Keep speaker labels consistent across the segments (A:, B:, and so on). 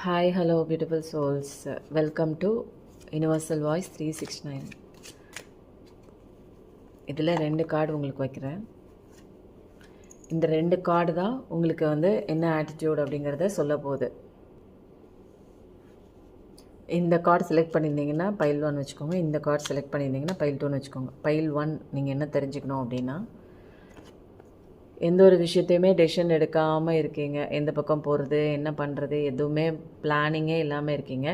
A: Hi hello beautiful souls welcome to universal voice three six nine இதில் ரெண்டு card உங்களுக்கு வைக்கிறேன். இந்த ரெண்டு கார்டு தான் உங்களுக்கு வந்து என்ன ஆட்டிடியூட் அப்படிங்கிறத சொல்ல போகுது. இந்த கார்டு செலக்ட் பண்ணியிருந்தீங்கன்னா பைல் ஒன் வச்சுக்கோங்க. இந்த கார்டு செலக்ட் பண்ணியிருந்தீங்கன்னா பைல் டூன்னு வச்சுக்கோங்க. பைல் ஒன் நீங்கள் என்ன தெரிஞ்சுக்கணும் அப்படின்னா எந்த ஒரு விஷயத்தையுமே டெசிஷன் எடுக்காமல் இருக்கீங்க. எந்த பக்கம் போகிறது என்ன பண்ணுறது எதுவுமே பிளானிங்கே இல்லாமல் இருக்கீங்க.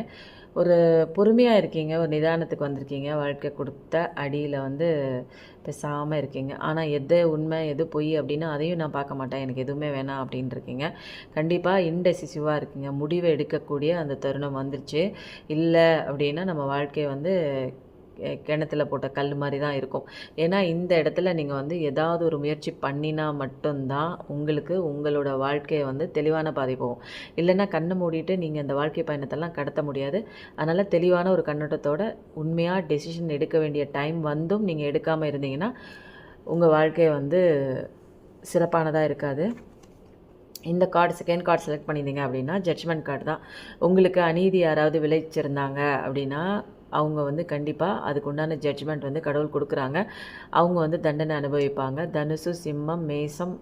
A: ஒரு பொறுமையாக இருக்கீங்க ஒரு நிதானத்துக்கு வந்திருக்கீங்க வாழ்க்கை கொடுத்த அடியில் வந்து பேசாமல் இருக்கீங்க. ஆனால் எது உண்மை எது பொய் அப்படின்னு அதையும் நான் பார்க்க மாட்டேன். எனக்கு எதுவுமே வேணாம் அப்படின்னு இருக்கீங்க. கண்டிப்பாக இன்டெசிசிவாக இருக்கீங்க. முடிவை எடுக்கக்கூடிய அந்த தருணம் வந்துருச்சு. இல்லை அப்படின்னா நம்ம வாழ்க்கையை வந்து கிணத்துல போட்ட கல் மாதிரி தான் இருக்கும். ஏன்னா இந்த இடத்துல நீங்கள் வந்து ஏதாவது ஒரு முயற்சி பண்ணினா மட்டும்தான் உங்களுக்கு உங்களோட வாழ்க்கையை வந்து தெளிவான பாதை போகும். இல்லைன்னா கண்ணை மூடிட்டு நீங்கள் இந்த வாழ்க்கை பயணத்தெல்லாம் கடத்த முடியாது. அதனால் தெளிவான ஒரு கண்ணோட்டத்தோட உண்மையாக டெசிஷன் எடுக்க வேண்டிய டைம் வந்தும் நீங்கள் எடுக்காமல் இருந்தீங்கன்னா உங்கள் வாழ்க்கையை வந்து சிறப்பானதாக இருக்காது. இந்த கார்டு செகண்ட் கார்டு செலக்ட் பண்ணியிருந்தீங்க அப்படின்னா ஜட்ஜ்மெண்ட் கார்டு தான். உங்களுக்கு அநீதி யாராவது விளைச்சிருந்தாங்க அப்படின்னா அவங்க வந்து கண்டிப்பாக அதுக்குண்டான ஜட்ஜ்மெண்ட் வந்து கடவுள் கொடுக்குறாங்க. அவங்க வந்து தண்டனை அனுபவிப்பாங்க. தனுசு சிம்மம் மேசம்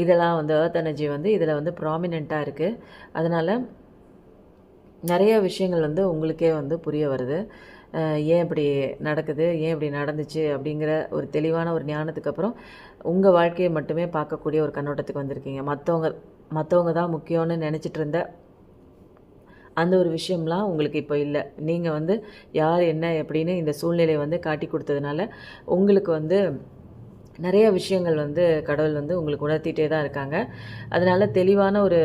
A: இதெல்லாம் வந்து ஏர்த் எனர்ஜி வந்து இதில் வந்து ப்ராமினெண்ட்டாக இருக்குது அதனால் நிறைய விஷயங்கள் வந்து உங்களுக்கே வந்து புரிய வருது. ஏன் இப்படி நடக்குது? ஏன் இப்படி நடந்துச்சு? அப்படிங்கிற ஒரு தெளிவான ஒரு ஞானத்துக்கு அப்புறம் உங்கள் வாழ்க்கையை மட்டுமே பார்க்கக்கூடிய ஒரு கண்ணோட்டத்துக்கு வந்திருக்கீங்க. மற்றவங்க மற்றவங்க தான் முக்கியம்னு நினச்சிட்டு இருந்த அந்த ஒரு விஷயம்லாம் உங்களுக்கு இப்போ இல்லை. நீங்கள் வந்து யார் என்ன எப்படின்னு இந்த சூழ்நிலையை வந்து காட்டி கொடுத்ததுனால உங்களுக்கு வந்து நிறைய விஷயங்கள் வந்து கடவுள் வந்து உங்களுக்கு உணர்த்திட்டே தான் இருக்காங்க. அதனால் தெளிவான ஒரு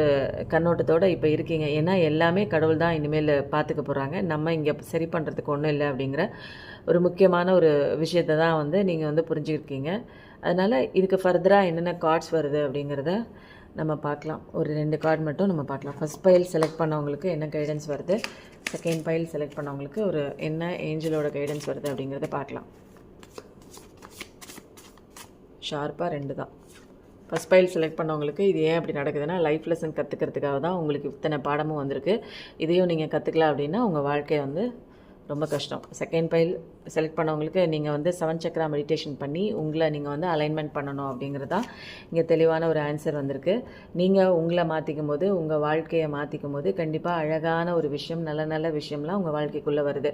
A: கண்ணோட்டத்தோடு இப்போ இருக்கீங்க. ஏன்னா எல்லாமே கடவுள் தான் இனிமேல் பார்த்துக்க போகிறாங்க நம்ம இங்கே சரி பண்ணுறதுக்கு ஒன்றும் இல்லை அப்படிங்கிற ஒரு முக்கியமான ஒரு விஷயத்தை தான் வந்து நீங்கள் வந்து புரிஞ்சுருக்கீங்க அதனால் இதுக்கு ஃபர்தராக என்னென்ன கார்ட்ஸ் வருது அப்படிங்கிறத நம்ம பார்க்கலாம். ஒரு ரெண்டு கார்டு மட்டும் நம்ம பார்க்கலாம். ஃபர்ஸ்ட் பைல் செலக்ட் பண்ணவங்களுக்கு என்ன கைடன்ஸ் வருது? செகண்ட் பைல் செலக்ட் பண்ணவங்களுக்கு ஒரு என்ன ஏஞ்சலோட கைடன்ஸ் வருது அப்படிங்கிறத பார்க்கலாம். ஷார்ப்பாக ரெண்டு தான். ஃபஸ்ட் பைல் செலக்ட் பண்ணவங்களுக்கு இது ஏன் அப்படி நடக்குதுன்னா லைஃப் லெசன் கற்றுக்கிறதுக்காக தான் உங்களுக்கு இத்தனை பாடமும் வந்திருக்கு. இதையும் நீங்கள் கற்றுக்கலாம் அப்படின்னா உங்கள் வாழ்க்கையை வந்து ரொம்ப கஷ்டம். செகண்ட் பைல் செலக்ட் பண்ணவங்களுக்கு நீங்கள் வந்து செவன் சக்கரா மெடிடேஷன் பண்ணி உங்களை நீங்கள் வந்து அலைன்மெண்ட் பண்ணணும் அப்படிங்கிறதா இங்கே தெளிவான ஒரு ஆன்சர் வந்திருக்கு. நீங்கள் உங்களை மாற்றிக்கும் போது உங்கள் வாழ்க்கையை மாற்றிக்கும் போது கண்டிப்பாக அழகான ஒரு விஷயம் நல்ல நல்ல விஷயம்லாம் உங்கள் வாழ்க்கைக்குள்ளே வருது.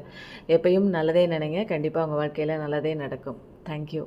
A: எப்பயும் நல்லதே நினைங்க கண்டிப்பாக உங்கள் வாழ்க்கையில் நல்லதே நடக்கும். தேங்க்யூ